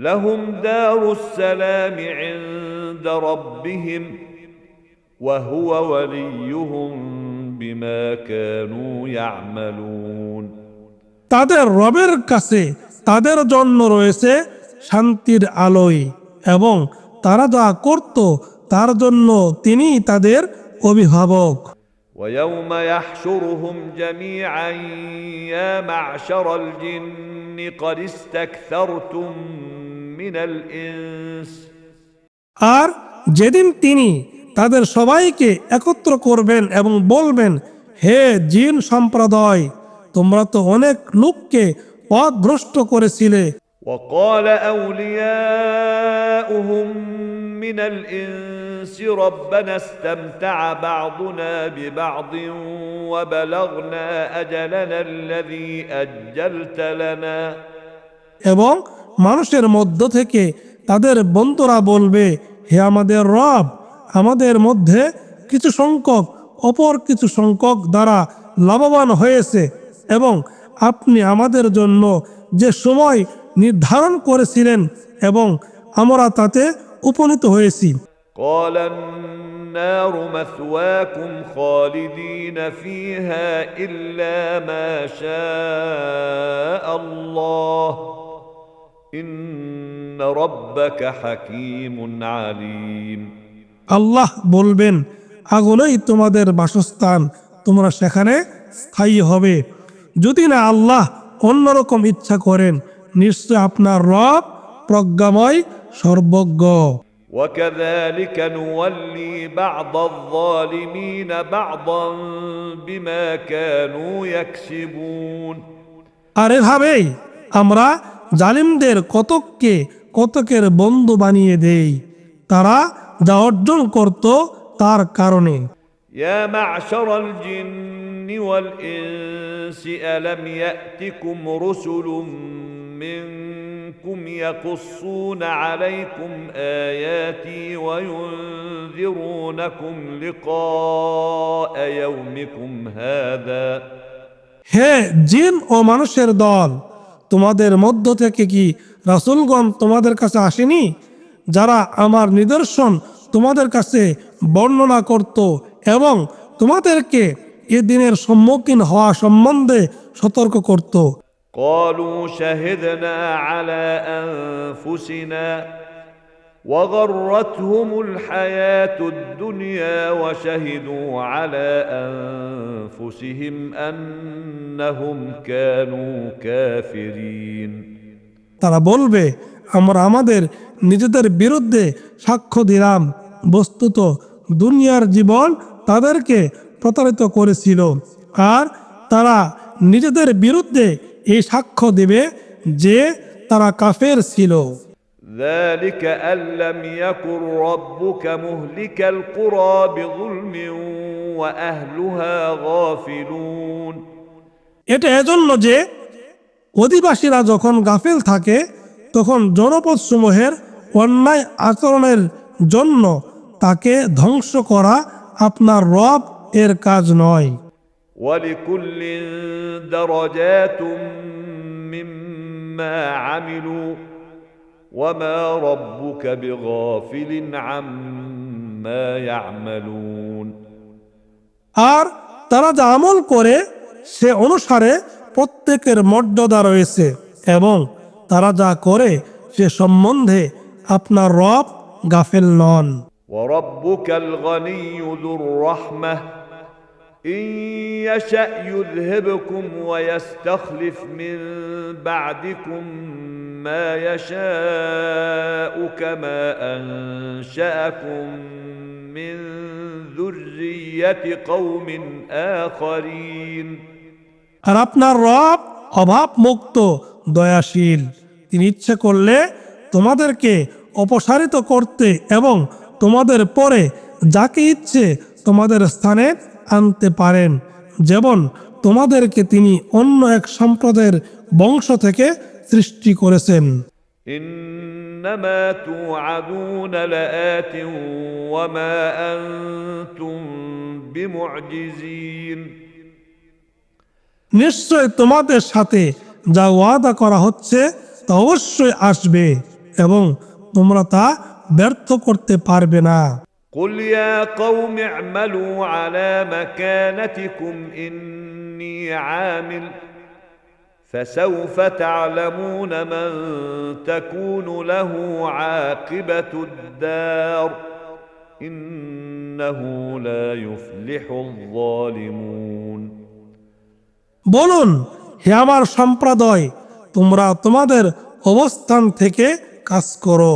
لهم دار السلام عند ربهم وهو وليهم بما كانوا يعملون তাদের রবের কাছে তাদের জন্য রয়েছে শান্তির আলোয় এবং তারা যা করত তার জন্য তিনি তাদের অভিভাবক ويوم يحشرهم جميعا يا معشر الجن قد استكثرتم من الانس আর যেদিন তিনি তাদের সবাইকে একত্র করবেন এবং বলবেন হে জিন সম্প্রদায় তোমরা তো অনেক লোককে পথভ্রষ্ট করেছিলে وقال اولياؤهم من الانس ربنا استمتع بعضنا ببعض وبلغنا اجلنا الذي اجلت لنا এবং মানুষের মধ্য থেকে তাদের বন্ধুরা বলবে হে আমাদের রব আমাদের মধ্যে কিছু সংখ্যক অপর কিছু সংখ্যক দ্বারা লাভবান হয়েছে এবং আপনি আমাদের জন্য যে সময় নির্ধারণ করেছিলেন এবং আমরা তাতে উপনীত হয়েছি قال النار مثواكم خالدين فيها الا ما شاء الله আল্লাহ বলবেন আগুনেই তোমাদের বাসস্থান তোমরা সেখানে স্থায়ী হবে যদি না আল্লাহ অন্যরকম ইচ্ছা করেন নিশ্চয় আপনার রব প্রজ্ঞাময় সর্বজ্ঞ وكذلك نولي بعض الظالمين بعضا بما كانوا يكسبون আর এভাবেই আমরা জালিমদের কতককে কতকের বন্ধু বানিয়ে দেই তারা যা অর্জন করত তার কারণে يا معشر الجن والإنس ألم يأتكم رسل منكم يقصون عليكم آياتي وينذرونكم لقاء يومكم هذا হে জিন ও মানুষের দল তোমাদের মধ্য থেকে কি রাসুলগণ তোমাদের কাছে আসেনি যারা আমার নিদর্শন তোমাদের কাছে বর্ণনা করত এবং তোমাদেরকে এ দিনের সম্মুখীন হওয়া সম্বন্ধে সতর্ক করত قالوا شهدنا على أنفسنا وغرتهم الحياة الدنيا وشهدوا على أنفسهم أنهم كانوا كافرين তারা বলবে আমরা আমাদের নিজেদের বিরুদ্ধে সাক্ষ্য দিলাম বস্তুত দুনিয়ার জীবন তাদেরকে প্রতারিত করেছিল আর তারা নিজেদের বিরুদ্ধে এই সাক্ষ্য দেবে যে তারা কাফের ছিল ذلك أن لم يكن ربك مهلك القرى بظلم وأهلها غافلون এটা এজন্য যে অধিবাসীরা যখন গাফেল থাকে তখন জনপদ সমূহের অন্যায় আচরণের জন্য তাকে ধ্বংস করা আপনার রব এর কাজ নয় ولكل درجات مما عملوا وما ربك بغافل عما يعملون আর তারা যা আমল করে সে অনুসারে প্রত্যেকের মর্যাদা রয়েছে এবং তারা যা করে সে সম্বন্ধে আপনার রব গাফেল নন وربك الغني ذو الرحمة إن يشأ يذهبكم ويستخلف من بعدكم ما يشاء كما أنشأكم من ذرية قوم آخرين আর আপনার রব অভাব মুক্ত দয়াশীল তিনি ইচ্ছে করলে তোমাদেরকে অপসারিত করতে এবং তোমাদের পরে যাকে ইচ্ছে তোমাদের স্থানে আনতে পারেন যেমন তোমাদেরকে তিনি অন্য এক সম্প্রদায়ের বংশ থেকে সৃষ্টি করেছেন إنما توعدون لآت وما أنتم بمعجزين নিশ্চয় তোমাদের সাথে যা ওয়াদা করা হচ্ছে তা অবশ্যই আসবে এবং তোমরা তা ব্যর্থ করতে পারবে না قل يا قوم اعملوا على مكانتكم اني عامل فسوف تعلمون من تكون له عاقبه الدار انه لا يفلح الظالمون বলুন হে আমার সম্প্রদায় তোমরা তোমাদের অবস্থান থেকে কাজ করো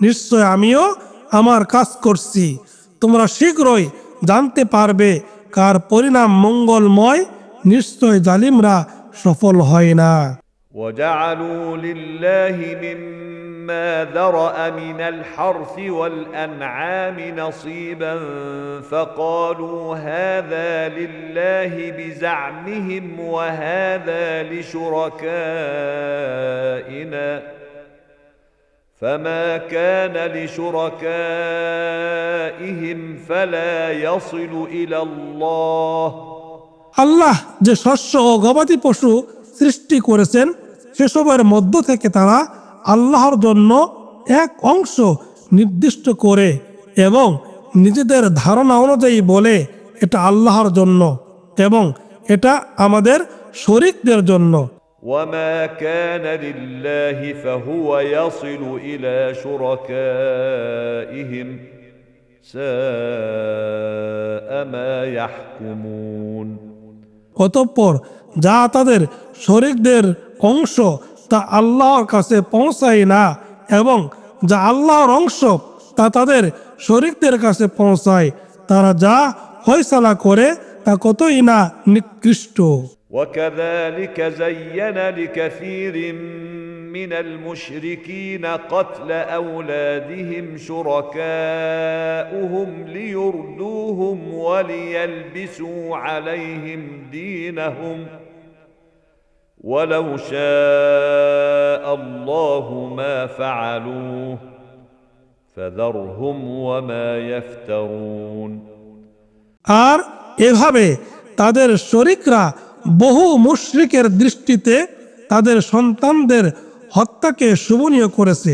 নিশ্চয় আমিও আমার কাজ করছি তোমরা শীঘ্রই জানতে পারবে কার পরিণাম মঙ্গলময় নিশ্চয় জালিমরা সফল হয় না وجعلوا لله مما ذرأ من الحرث والأنعام نصيبا فقالوا هذا لله بزعمهم وهذا لشركائنا فما كان لشركائهم فلا يصل إلى الله আল্লাহ যে শস্য ও গবাদি পশু সৃষ্টি করেছেন সেসবের মধ্য থেকে তারা আল্লাহর জন্য এক অংশ নির্দিষ্ট করে এবং নিজেদের ধারণা অনুযায়ী বলে এটা আল্লাহর জন্য এবং এটা আমাদের শরিকদের জন্য وما كان لله فهو يصل الى شركائهم ساء ما يحكمون অতঃপর যা তাদের শরিকদের অংশ তা আল্লাহর কাছে পৌঁছায় না এবং যা আল্লাহর অংশ তা তাদের শরিকদের কাছে পৌঁছায় তারা যা ফয়সালা করে তা কতই না নিকৃষ্ট وكذلك زين لكثير من المشركين قتل اولادهم شركاؤهم ليردوهم وليلبسوا عليهم دينهم ولو شاء الله ما فعلوه فذرهم وما يفترون আর এভাবে তাদের শরিকরা বহু মুশরিকের দৃষ্টিতে তাদের সন্তানদের হত্যাকে শুভনীয় করেছে।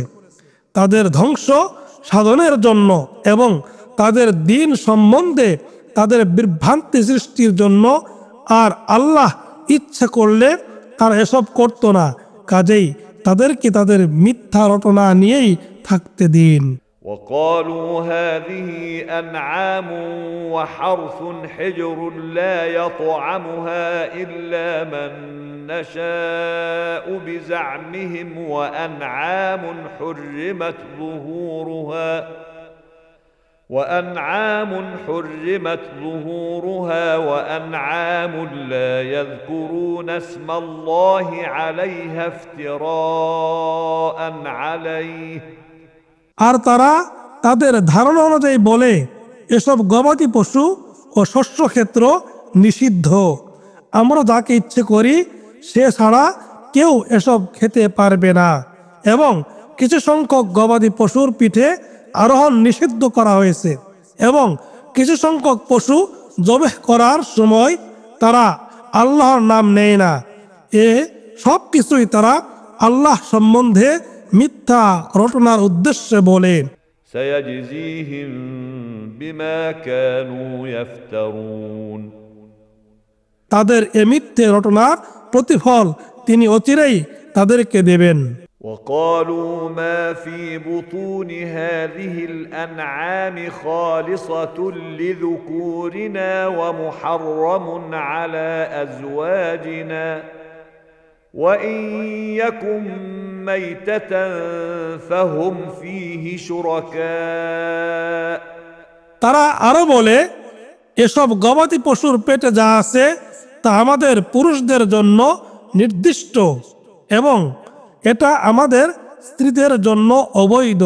তাদের ধ্বংস সাধনের জন্য এবং তাদের দিন সম্বন্ধে তাদের বিভ্রান্তি সৃষ্টির জন্য আর আল্লাহ ইচ্ছা করলে তারা এসব করতো না। কাজেই তাদেরকে তাদের মিথ্যা রটনা নিয়েই থাকতে দিন। وقالوا هذه أنعام وحرث حجر لا يطعمها إلا من نشاء بزعمهم وأنعام حرمت ظهورها وأنعام حرمت ظهورها وأنعام لا يذكرون اسم الله عليها افتراء عليه আর তারা তাদের ধারণা অনুযায়ী বলে, এসব গবাদি পশু ও শস্য ক্ষেত্র নিষিদ্ধ। আমরা যাকে ইচ্ছে করি, সে ছাড়া কেউ এসব খেতে পারবে না। এবং কিছু সংখ্যক গবাদি পশুর পিঠে আরোহণ নিষিদ্ধ করা হয়েছে এবং কিছু সংখ্যক পশু জবেহ করার সময় তারা আল্লাহর নাম নেয় না। এ সব কিছুই তারা আল্লাহ সম্বন্ধে মিথ্যা রটনার উদ্দেশ্যে বলে سيجزيهم بما كانوا يفترون তাদের এ মিথ্যে রটনার প্রতিফল তিনি অচিরেই তাদেরকে দেবেন وقالوا ما في بطون هذه الانعام خالصه لذكورنا ومحرم على ازواجنا وان يكن ميته فهم فيه شركاء তারা আরো বলে এসব গবাদি পশুর পেটে যা আছে তা আমাদের পুরুষদের জন্য নির্দিষ্ট এবং এটা আমাদের স্ত্রীদের জন্য অবৈধ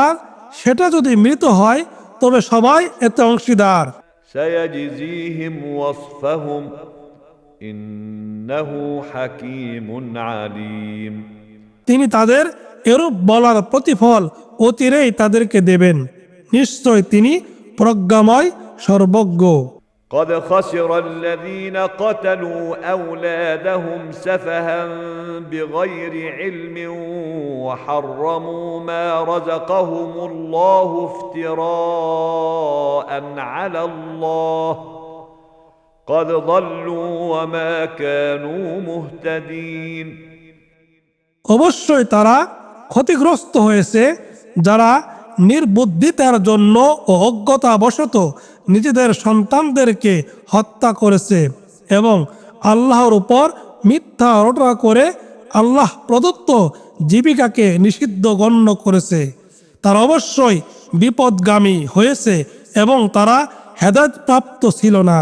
আর সেটা যদি মৃত হয় তবে সবাই এতে অংশীদার তিনি তাদের এরূপ বলার প্রতিফল অচিরেই তাদেরকে দেবেন নিশ্চয় তিনি প্রজ্ঞাময় সর্বজ্ঞ قد خسر الذين قتلوا اولادهم سفها بغير علم وحرموا ما رزقهم الله افتراء على الله قد ضلوا وما كانوا مهتدين অবশ্যই তারা ক্ষতিগ্রস্ত হয়েছে যারা নির্বুদ্ধিতার জন্য ও অজ্ঞতাবশত নিজেদের সন্তানদেরকে হত্যা করেছে এবং আল্লাহর উপর মিথ্যা রটনা করে আল্লাহ প্রদত্ত জীবিকাকে নিষিদ্ধ গণ্য করেছে তারা অবশ্যই বিপদগামী হয়েছে এবং তারা হেদায়ত প্রাপ্ত ছিল না